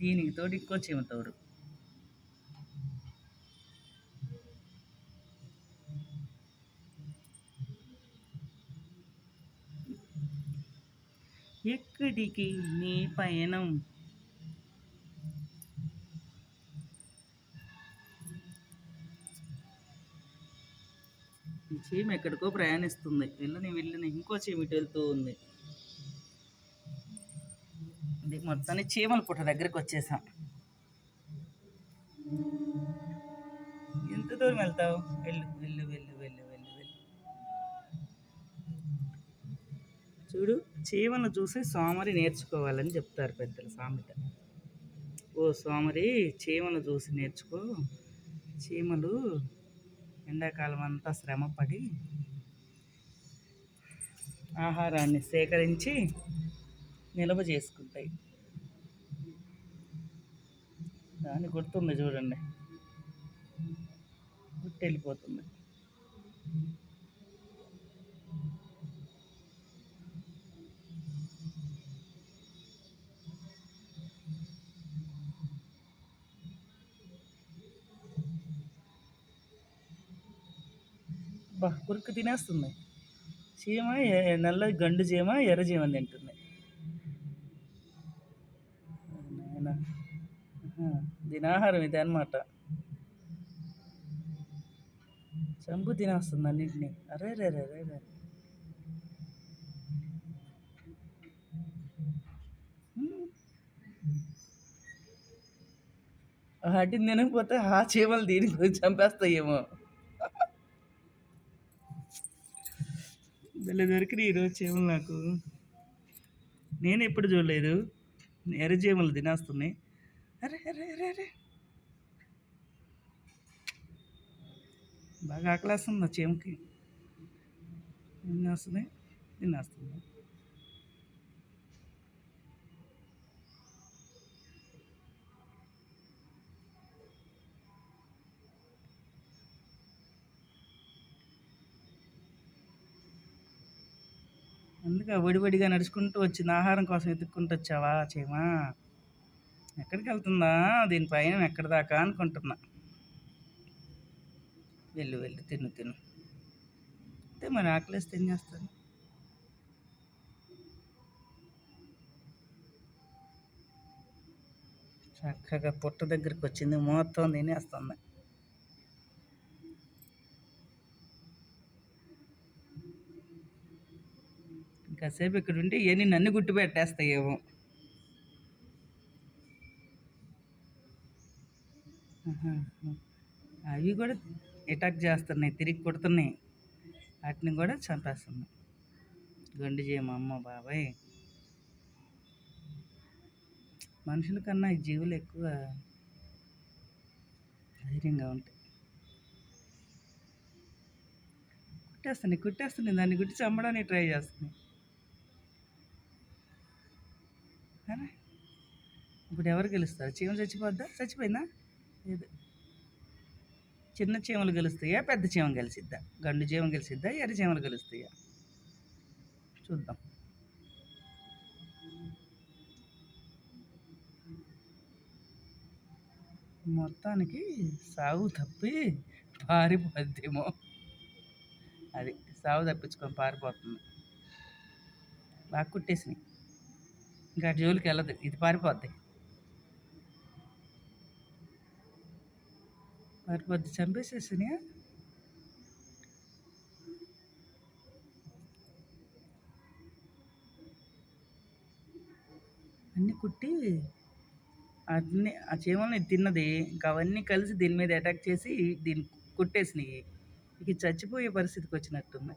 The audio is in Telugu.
దీనికి తోడు ఇంకో చీమ తోడు. ఎక్కడికి నీ పయనం? ఈ చీమ ఎక్కడికో ప్రయాణిస్తుంది. వెళ్ళని వెళ్ళని ఇంకో చీమ ఇటు వెళ్తూ ఉంది. ఇది మొత్తాన్ని చీమల పుట్ట దగ్గరికి వచ్చేసాం. ఎంత దూరం వెళ్తావు? వెళ్ళు వెళ్ళు వెళ్ళు వెళ్ళు వెళ్ళు వెళ్ళు. చూడు చీమను చూసి సోమరి నేర్చుకోవాలని చెప్తారు పెద్దలు సామెత. ఓ సోమరి చీమను చూసి నేర్చుకో. చీమలు ఎండాకాలం అంతా శ్రమపడి ఆహారాన్ని సేకరించి నిల్వ చేసుకుంటాయి. దాన్ని గుర్తుంది చూడండి. గుర్తు వెళ్ళిపోతుంది బా కురుకు తినేస్తుంది. చీమ నల్ల గండు చీమ ఎర్ర చీమ తింటుంది. దీని ఆహారం ఇది అనమాట చంపు తినేస్తుంది అన్నింటినీ. అరే రే రే రే రే. వాటిని తినకపోతే ఆ చీమలు దీనికి చంపేస్తాయేమో. వీళ్ళ దొరికినాయి ఈరోజు చీమలు నాకు. నేను ఎప్పుడు చూడలేదు. ఎర్ర చీమలు తినేస్తున్నాయి. అరే అరే అరే అరే. బాగా ఆకలేస్తుంది ఆ ఏం చేస్తుంది? తినేస్తుంది అందుకే వడివడిగా నడుచుకుంటూ వచ్చింది. ఆహారం కోసం ఎత్తుక్కుంటూ వచ్చావా చేమా? ఎక్కడికి వెళ్తుందా దీని పైన ఎక్కడి దాకా అనుకుంటున్నా. వెళ్ళు వెళ్ళు తిను తిను. అంటే మరి ఆకలిస్తే ఏం చేస్తాను చక్కగా పుట్ట దగ్గరికి వచ్చింది. మొత్తం తినేస్తుంది. ఇంకాసేపు ఇక్కడ ఉంటే ఇవన్నీ నన్ను గుట్టు పెట్టేస్తాయేమో అవి కూడా అటాక్ చేస్తున్నాయి తిరిగి కొడుతున్నాయి. వాటిని కూడా చంపేస్తున్నాయి. గండి చేయమ అమ్మ బాబాయ్. మనుషుల కన్నా ఈ జీవులు ఎక్కువ ధైర్యంగా ఉంటాయి. కుట్టేస్తున్నాయి కుట్టేస్తున్నాయి. దాన్ని గుట్టి చంపడానికి ట్రై చేస్తున్నాయి. ఇప్పుడు ఎవరు గెలుస్తారు? చీమ చచ్చిపోద్దా? చచ్చిపోయిందా? లేదు చిన్న చీమలు గెలుస్తాయా? పెద్ద చీమ గెలిచిద్దా? గండు చీమ గెలిచిద్దా? ఎర్ర చీమలు గెలుస్తాయా? చూద్దాం. మొత్తానికి సాగు తప్పి పారిపోద్దేమో. అది సాగు తప్పించుకొని పారిపోతుంది. బాగా కుట్టేసినాయి. ఇంకా అటు జోలికి వెళ్ళదు. ఇది పారిపోద్ది. పారిపోద్ది చంపేసేసినాయా అన్నీ కుట్టి అన్ని ఆ చీమల్ని తిన్నది. ఇంకా అవన్నీ కలిసి దీని మీద అటాక్ చేసి దీన్ని కుట్టేసినాయి. ఇక చచ్చిపోయే పరిస్థితికి వచ్చినట్టుంది.